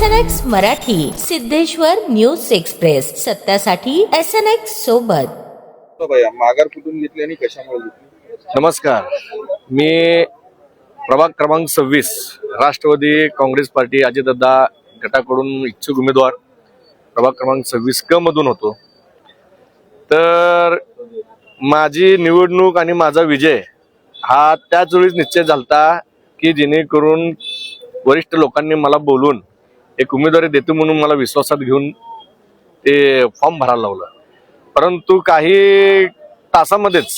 S N X Marathi Siddheshwar news express. सत्यासाठी S N X सोबत. तो भैया माघार कुठून घेतली आणि कशामुळे घेतली? नमस्कार. मी प्रभाग क्रमांक सव्वीस राष्ट्रवादी काँग्रेस पार्टी अजितदादा गटाकडून इच्छुक उमेदवार प्रभाग क्रमांक सव्वीस क मधून होतो. तर माझी निवडणूक आणि माझा विजय हा त्याच वेळीच निश्चय झालता की जेणेकरून वरिष्ठ लोकांनी मला बोलून एक उमेदवारी देतो म्हणून मला विश्वासात घेऊन ते फॉर्म भरायला लावलं. परंतु काही तासामध्येच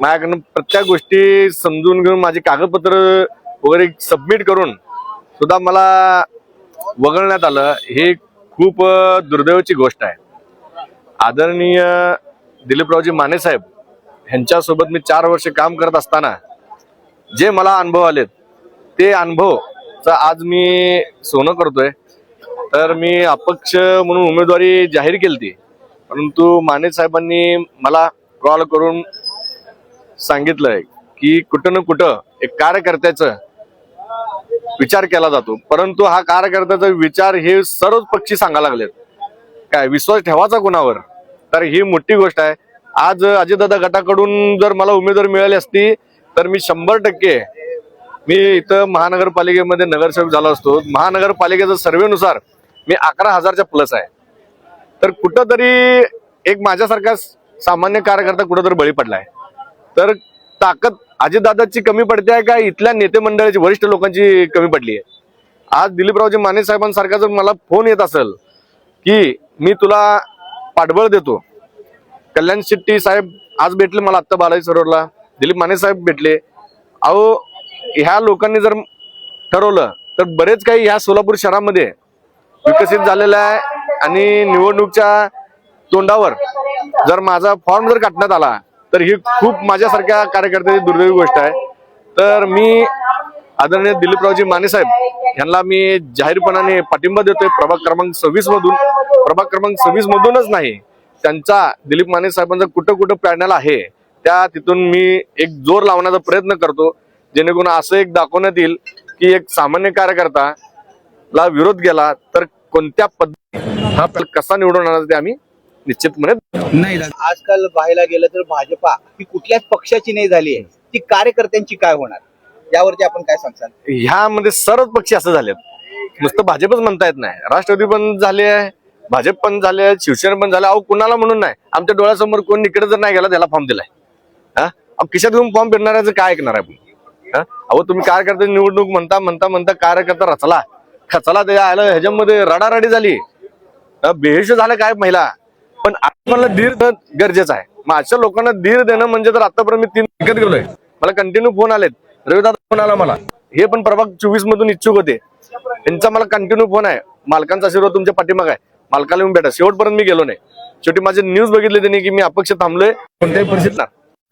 माझ्याकडनं प्रत्येक गोष्टी समजून घेऊन माझे कागदपत्र वगैरे सबमिट करून सुद्धा मला वगळण्यात आलं हे खूप दुर्दैवाची गोष्ट आहे. आदरणीय दिलीपरावजी माने साहेब ह्यांच्यासोबत मी चार वर्ष काम करत असताना जे मला अनुभव आलेत ते अनुभव चा आज मी सोनं करतोय. तर मी अपक्ष म्हणून उमेदवारी जाहीर केली परंतु माने साहेबांनी मला कॉल करून सांगितलंय की कुठं ना कुठं एक कार्यकर्त्याचं विचार केला जातो. परंतु हा कार्यकर्त्याचा विचार हे सर्वच पक्षी सांगायला लागलेत. काय विश्वास ठेवायचा कुणावर? तर ही मोठी गोष्ट आहे. आज अजितदादा गटाकडून जर मला उमेदवारी मिळाली असती तर मी शंभर टक्के मी इथं महानगरपालिकेमध्ये नगरसेवक झालो असतो. महानगरपालिकेच्या सर्वेनुसार मी अकरा हजारच्या प्लस आहे. तर कुठंतरी एक माझ्यासारखा सामान्य कार्यकर्ता कुठंतरी बळी पडलाय. तर ताकद अजितदादाची कमी पडते आहे का? इथल्या नेते मंडळाची वरिष्ठ लोकांची कमी पडली आहे. आज दिलीपरावजी माने साहेबांसारखा जर मला फोन येत असेल की मी तुला पाठबळ देतो. कल्याण शेट्टी साहेब आज भेटले मला आत्ता बालाजी सरोवरला. दिलीप माने साहेब भेटले. अहो ह्या लोकांनी जर ठरवलं तर बरेच काही ह्या सोलापूर शहरामध्ये विकसित झालेलं आहे आणि निवडणूकच्या तोंडावर जर माझा फॉर्म जर काढण्यात आला तर ही खूप माझ्यासारख्या कार्यकर्त्याची दुर्दैवी गोष्ट आहे. तर मी आदरणीय दिलीपरावजी माने साहेब यांना मी जाहीरपणाने पाठिंबा देतोय. प्रभाग क्रमांक सव्वीस मधून प्रभाग क्रमांक सव्वीस मधूनच नाही त्यांचा दिलीप माने साहेबांचा कुठं कुठं पॅनल आहे त्या तिथून मी एक जोर लावण्याचा प्रयत्न करतो. जेणेकरून असं एक दाखवण्यात येईल की एक सामान्य कार्यकर्ता ला विरोध केला तर कोणत्या पद्धती हा कसा निवडून आणायचा ते आम्ही निश्चितपणे नाही आजकाल पाहायला गेलं तर भाजपा ही कुठल्याच पक्षाची नाही झाली आहे. ती कार्यकर्त्यांची काय होणार? यावरती आपण काय सांगसाल ह्यामध्ये सर्वच पक्षी असं झालेत. नुसतं भाजपच म्हणता येत नाही. राष्ट्रवादी पण झाले आहे भाजप पण झाले आहे, शिवसेना पण झाले अहो कुणाला म्हणून नाही? आमच्या डोळ्यासमोर कोण इकडे जर नाही गेला त्याला फॉर्म दिलाय. हा? अहो, खिशात घेऊन फॉर्म फिरणाऱ्याचं काय ऐकणार आहे आपण? अहो तुम्ही कार्यकर्ते निवडणूक म्हणता म्हणता म्हणता कार्यकर्ता रचला. खचला त्याच्या आलं ह्याच्यामध्ये रडारडी झाली. बेहेश झालं काय महिला? पण मला धीर गरजेचं आहे. मग अशा लोकांना धीर देणं म्हणजे तर आतापर्यंत मी तीन विकत गेलोय. मला कंटिन्यू फोन आलेत. रविदादा फोन आला मला. हे पण प्रभाग चोवीस मधून इच्छुक होते. त्यांचा मला कंटिन्यू फोन आहे. मालकांचा आशीर्वाद तुमच्या पाठीमाग आहे. मालकाला येऊन भेटा. शेवटपर्यंत मी गेलो नाही. शेवटी माझे न्यूज बघितले त्यांनी की मी अपक्ष थांबलोय. कोणत्याही परिस्थितीत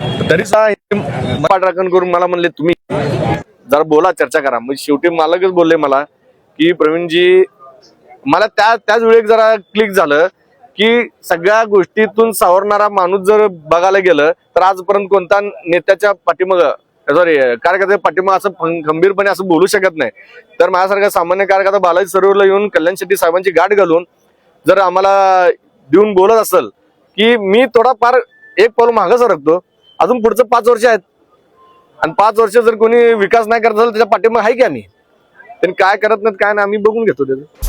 तरी सुद्धा पाठराखण करून मला म्हणले तुम्ही जरा बोला चर्चा करा. म्हणजे शेवटी मालकच बोलले मला की प्रवीणजी मला त्या त्याच वेळी जरा क्लिक झालं की सगळ्या गोष्टीतून सावरणारा माणूस जर बघायला गेलं तर आजपर्यंत कोणता नेत्याच्या पाठीमाग सॉरी कार्यकर्त्या पाठीमाग असं खंबीरपणे असं बोलू शकत नाही. तर माझ्यासारखा सामान्य कार्यकर्ता बालाजी सरोवरला येऊन कल्याण शेट्टी साहेबांची गाठ घालून जर आम्हाला देऊन बोलत असेल की मी थोडाफार एक पाऊल मागं सरकतो अजून पुढचं पाच वर्ष आहेत. आणि पाच वर्ष जर कोणी विकास नाही करत असेल त्याच्या पाठिंबा आहे की आम्ही? त्यांनी काय करत नाहीत काय नाही आम्ही बघून घेतो त्याचं.